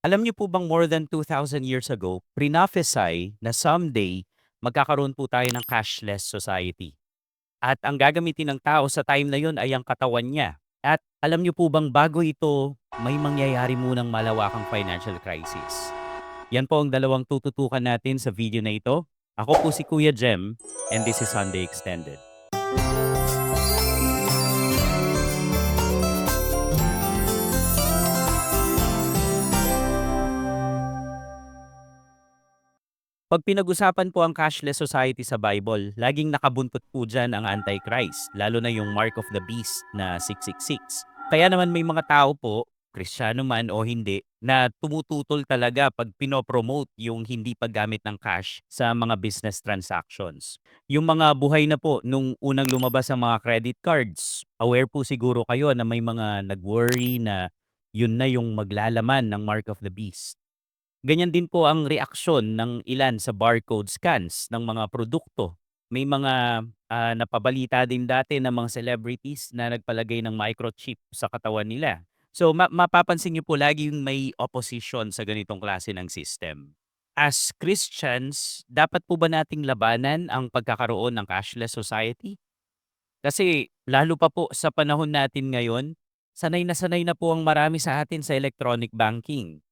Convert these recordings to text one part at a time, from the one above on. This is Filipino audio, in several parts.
Alam niyo po bang more than 2,000 years ago, prophesy na someday magkakaroon po tayo ng cashless society. At ang gagamitin ng tao sa time na yun ay ang katawan niya. At alam niyo po bang bago ito, may mangyayari munang malawakang financial crisis. Yan po ang dalawang tututukan natin sa video na ito. Ako po si Kuya Jem and this is Sunday Extended. Pag pinag-usapan po ang cashless society sa Bible, laging nakabuntot po dyan ang Antichrist, lalo na yung Mark of the Beast na 666. Kaya naman may mga tao po, Kristiyano man o hindi, na tumututol talaga pag pinopromote yung hindi paggamit ng cash sa mga business transactions. Yung mga buhay na po nung unang lumabas ang mga credit cards, aware po siguro kayo na may mga nag-worry na yun na yung maglalaman ng Mark of the Beast. Ganyan din po ang reaksyon ng ilan sa barcode scans ng mga produkto. May mga ah, napabalita din dati ng mga celebrities na nagpalagay ng microchip sa katawan nila. So ma- mapapansin niyo po laging may opposition sa ganitong klase ng system. As Christians, dapat po ba nating labanan ang pagkakaroon ng cashless society? Kasi lalo pa po sa panahon natin ngayon, sanay na sanay na po ang marami sa atin sa electronic banking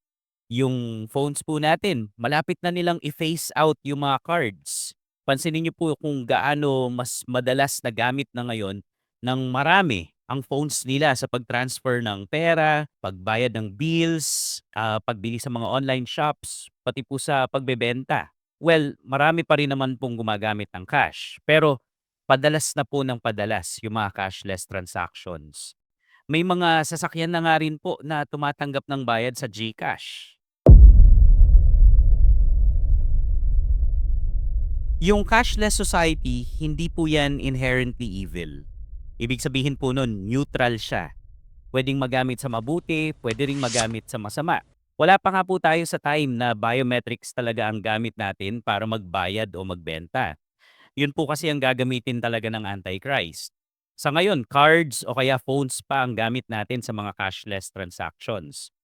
yung phones po natin, malapit na nilang i-phase out yung mga cards. Pansinin niyo po kung gaano mas madalas na gamit na ngayon ng marami ang phones nila sa pag-transfer ng pera, pagbayad ng bills, ah, pagbili sa mga online shops, pati po sa pagbebenta. Well, marami pa rin naman pong gumagamit ng cash. Pero padalas na po ng padalas yung mga cashless transactions. May mga sasakyan na nga rin po na tumatanggap ng bayad sa GCash. Yung cashless society, hindi po yan inherently evil. Ibig sabihin po nun, neutral siya. Pwedeng magamit sa mabuti, pwede ring magamit sa masama. Wala pa nga po tayo sa time na biometrics talaga ang gamit natin para magbayad o magbenta. Yun po kasi ang gagamitin talaga ng Antichrist. Sa ngayon, cards o kaya phones pa ang gamit natin sa mga cashless transactions.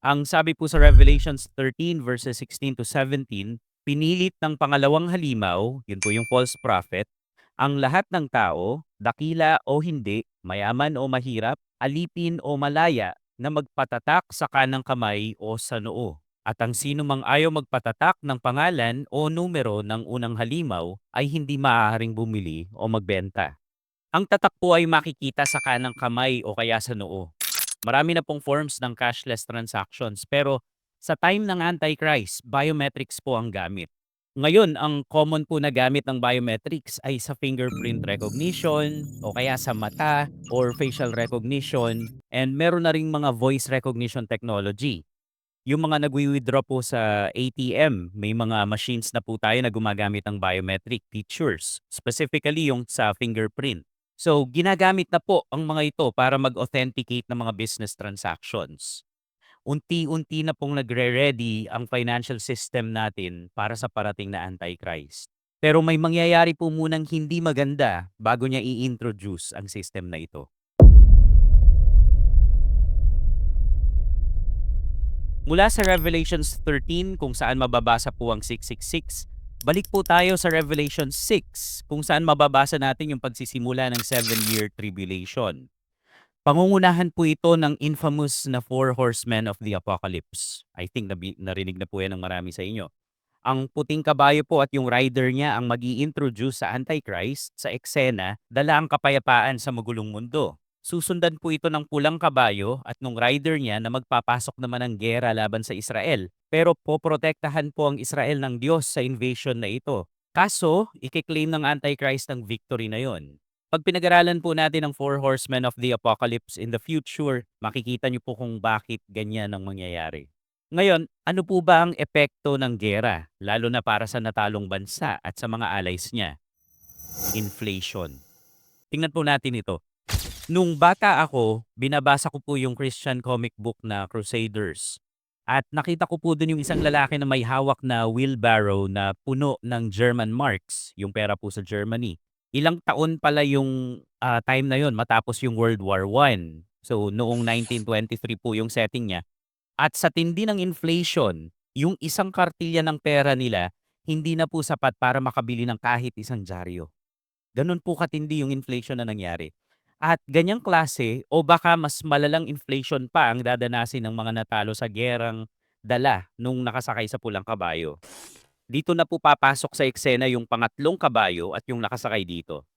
Ang sabi po sa Revelations 13 verses 16 to 17, pinilit ng pangalawang halimaw, yun po yung false prophet, ang lahat ng tao, dakila o hindi, mayaman o mahirap, alipin o malaya, na magpatatak sa kanang kamay o sa noo. At ang sino mang ayaw magpatatak ng pangalan o numero ng unang halimaw ay hindi maaaring bumili o magbenta. Ang tatak po ay makikita sa kanang kamay o kaya sa noo. Marami na pong forms ng cashless transactions pero sa time ng Antichrist, biometrics po ang gamit. Ngayon, ang common po na gamit ng biometrics ay sa fingerprint recognition o kaya sa mata or facial recognition and meron na ring mga voice recognition technology. Yung mga nagwi-withdraw po sa ATM, may mga machines na po tayo na gumagamit ng biometric features, specifically yung sa fingerprint. So, ginagamit na po ang mga ito para mag-authenticate ng mga business transactions unti-unti na pong nagre-ready ang financial system natin para sa parating na Antichrist. Pero may mangyayari po munang hindi maganda bago niya i-introduce ang system na ito. Mula sa Revelations 13 kung saan mababasa po ang 666, balik po tayo sa Revelation 6 kung saan mababasa natin yung pagsisimula ng 7-year tribulation. Pangungunahan po ito ng infamous na Four Horsemen of the Apocalypse. I think narinig na po yan ng marami sa inyo. Ang puting kabayo po at yung rider niya ang mag introduce sa Antichrist sa eksena, dala ang kapayapaan sa magulong mundo. Susundan po ito ng pulang kabayo at nung rider niya na magpapasok naman ng gera laban sa Israel. Pero poprotektahan po ang Israel ng Diyos sa invasion na ito. Kaso, ikiklaim ng Antichrist ang victory na yon. Pag pinag-aralan po natin ang Four Horsemen of the Apocalypse in the future, makikita niyo po kung bakit ganyan ang mangyayari. Ngayon, ano po ba ang epekto ng gera, lalo na para sa natalong bansa at sa mga allies niya? Inflation. Tingnan po natin ito. Nung bata ako, binabasa ko po yung Christian comic book na Crusaders. At nakita ko po dun yung isang lalaki na may hawak na wheelbarrow na puno ng German marks, yung pera po sa Germany. Ilang taon pala yung ah, time na yon matapos yung World War I. So noong 1923 po yung setting niya. At sa tindi ng inflation, yung isang kartilya ng pera nila hindi na po sapat para makabili ng kahit isang dyaryo. Ganun po katindi yung inflation na nangyari. At ganyang klase o baka mas malalang inflation pa ang dadanasin ng mga natalo sa gerang dala nung nakasakay sa pulang kabayo. Dito na po papasok sa eksena yung pangatlong kabayo at yung nakasakay dito.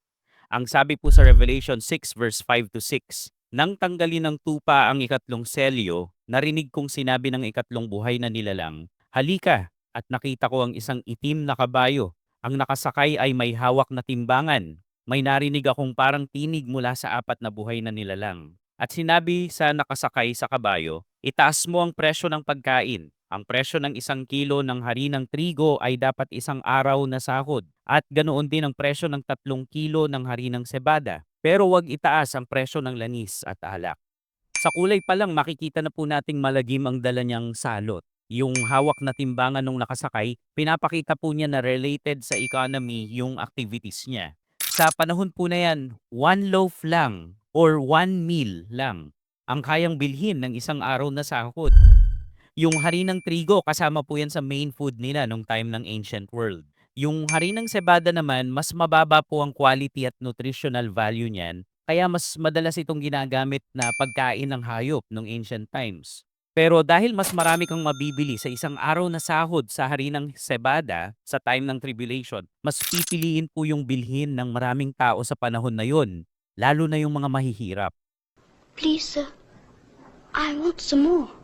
Ang sabi po sa Revelation 6 verse 5 to 6, Nang tanggalin ng tupa ang ikatlong selyo, narinig kong sinabi ng ikatlong buhay na nilalang, Halika, at nakita ko ang isang itim na kabayo. Ang nakasakay ay may hawak na timbangan. May narinig akong parang tinig mula sa apat na buhay na nilalang. At sinabi sa nakasakay sa kabayo, Itaas mo ang presyo ng pagkain. Ang presyo ng isang kilo ng harinang trigo ay dapat isang araw na sahod at ganoon din ang presyo ng tatlong kilo ng harinang sebada. Pero wag itaas ang presyo ng lanis at alak. Sa kulay pa lang makikita na po nating malagim ang dala niyang salot. Yung hawak na timbangan nung nakasakay, pinapakita po niya na related sa economy yung activities niya. Sa panahon po na yan, one loaf lang or one meal lang ang kayang bilhin ng isang araw na sahod. Yung harinang trigo, kasama po yan sa main food nila nung time ng ancient world. Yung harinang sebada naman, mas mababa po ang quality at nutritional value niyan, kaya mas madalas itong ginagamit na pagkain ng hayop nung ancient times. Pero dahil mas marami kang mabibili sa isang araw na sahod sa harinang sebada sa time ng tribulation, mas pipiliin po yung bilhin ng maraming tao sa panahon na yon, lalo na yung mga mahihirap. Please, sir. I want some more.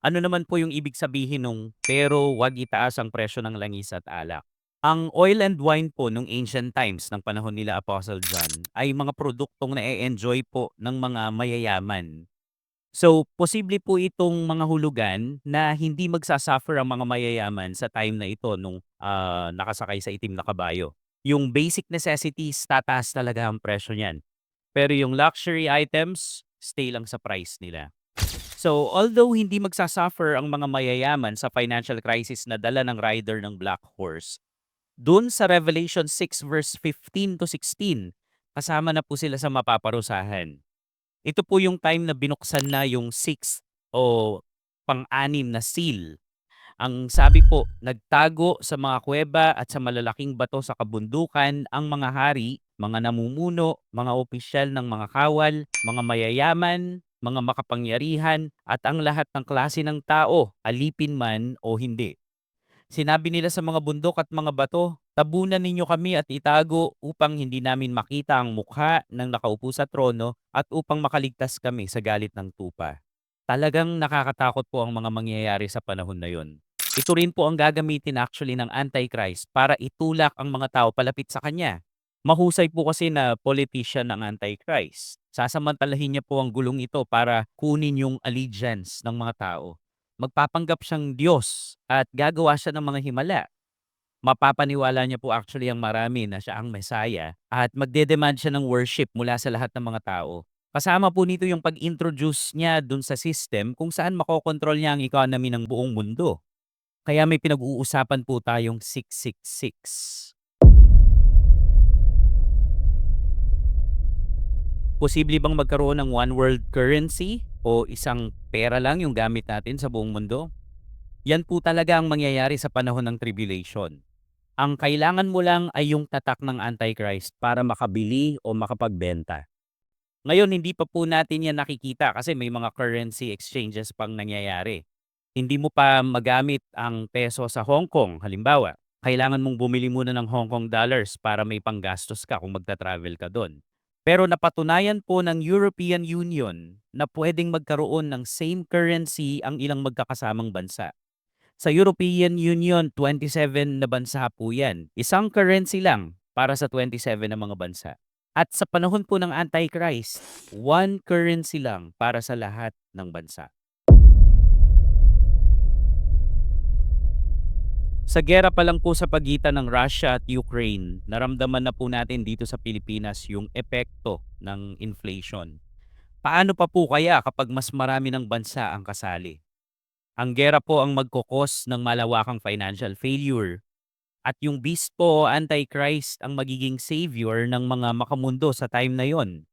Ano naman po yung ibig sabihin nung pero wag itaas ang presyo ng langis at alak? Ang oil and wine po nung ancient times ng panahon nila Apostle John ay mga produktong na-enjoy po ng mga mayayaman. So, posible po itong mga hulugan na hindi magsasuffer ang mga mayayaman sa time na ito nung ah, nakasakay sa itim na kabayo. Yung basic necessities, tataas talaga ang presyo niyan. Pero yung luxury items, stay lang sa price nila. So, although hindi magsasuffer ang mga mayayaman sa financial crisis na dala ng rider ng Black Horse, dun sa Revelation 6 verse 15 to 16, kasama na po sila sa mapaparusahan. Ito po yung time na binuksan na yung 6 o pang-anim na seal. Ang sabi po, nagtago sa mga kuweba at sa malalaking bato sa kabundukan ang mga hari, mga namumuno, mga opisyal ng mga kawal, mga mayayaman, mga makapangyarihan, at ang lahat ng klase ng tao, alipin man o hindi. Sinabi nila sa mga bundok at mga bato, tabunan ninyo kami at itago upang hindi namin makita ang mukha ng nakaupo sa trono at upang makaligtas kami sa galit ng tupa. Talagang nakakatakot po ang mga mangyayari sa panahon na yon. Ito rin po ang gagamitin actually ng Antichrist para itulak ang mga tao palapit sa kanya. Mahusay po kasi na politician ng Antichrist. Sasamantalahin niya po ang gulong ito para kunin yung allegiance ng mga tao. Magpapanggap siyang Diyos at gagawa siya ng mga himala. Mapapaniwala niya po actually ang marami na siya ang Messiah at magdedemand siya ng worship mula sa lahat ng mga tao. Kasama po nito yung pag-introduce niya dun sa system kung saan makokontrol niya ang economy ng buong mundo. Kaya may pinag-uusapan po tayong 666. Posible bang magkaroon ng one world currency o isang pera lang yung gamit natin sa buong mundo? Yan po talaga ang mangyayari sa panahon ng tribulation. Ang kailangan mo lang ay yung tatak ng Antichrist para makabili o makapagbenta. Ngayon, hindi pa po natin yan nakikita kasi may mga currency exchanges pang nangyayari. Hindi mo pa magamit ang peso sa Hong Kong, halimbawa. Kailangan mong bumili muna ng Hong Kong dollars para may panggastos ka kung magta-travel ka doon. Pero napatunayan po ng European Union na pwedeng magkaroon ng same currency ang ilang magkakasamang bansa. Sa European Union, 27 na bansa po yan. Isang currency lang para sa 27 na mga bansa. At sa panahon po ng Antichrist, one currency lang para sa lahat ng bansa. Sa gera pa lang po sa pagitan ng Russia at Ukraine, naramdaman na po natin dito sa Pilipinas yung epekto ng inflation. Paano pa po kaya kapag mas marami ng bansa ang kasali? Ang gera po ang magkokos ng malawakang financial failure. At yung beast po o antichrist ang magiging savior ng mga makamundo sa time na yon.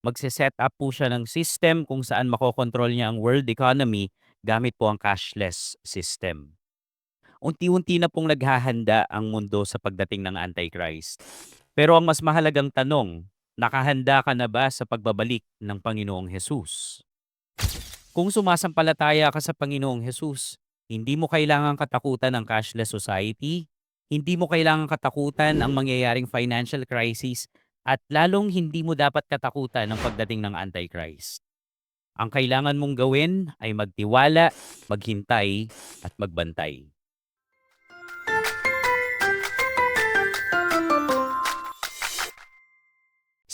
Magse-set up po siya ng system kung saan makokontrol niya ang world economy gamit po ang cashless system. Unti-unti na pong naghahanda ang mundo sa pagdating ng Antichrist. Pero ang mas mahalagang tanong, nakahanda ka na ba sa pagbabalik ng Panginoong Hesus? Kung sumasampalataya ka sa Panginoong Hesus, hindi mo kailangang katakutan ang cashless society, hindi mo kailangang katakutan ang mangyayaring financial crisis, at lalong hindi mo dapat katakutan ang pagdating ng Antichrist. Ang kailangan mong gawin ay magtiwala, maghintay, at magbantay.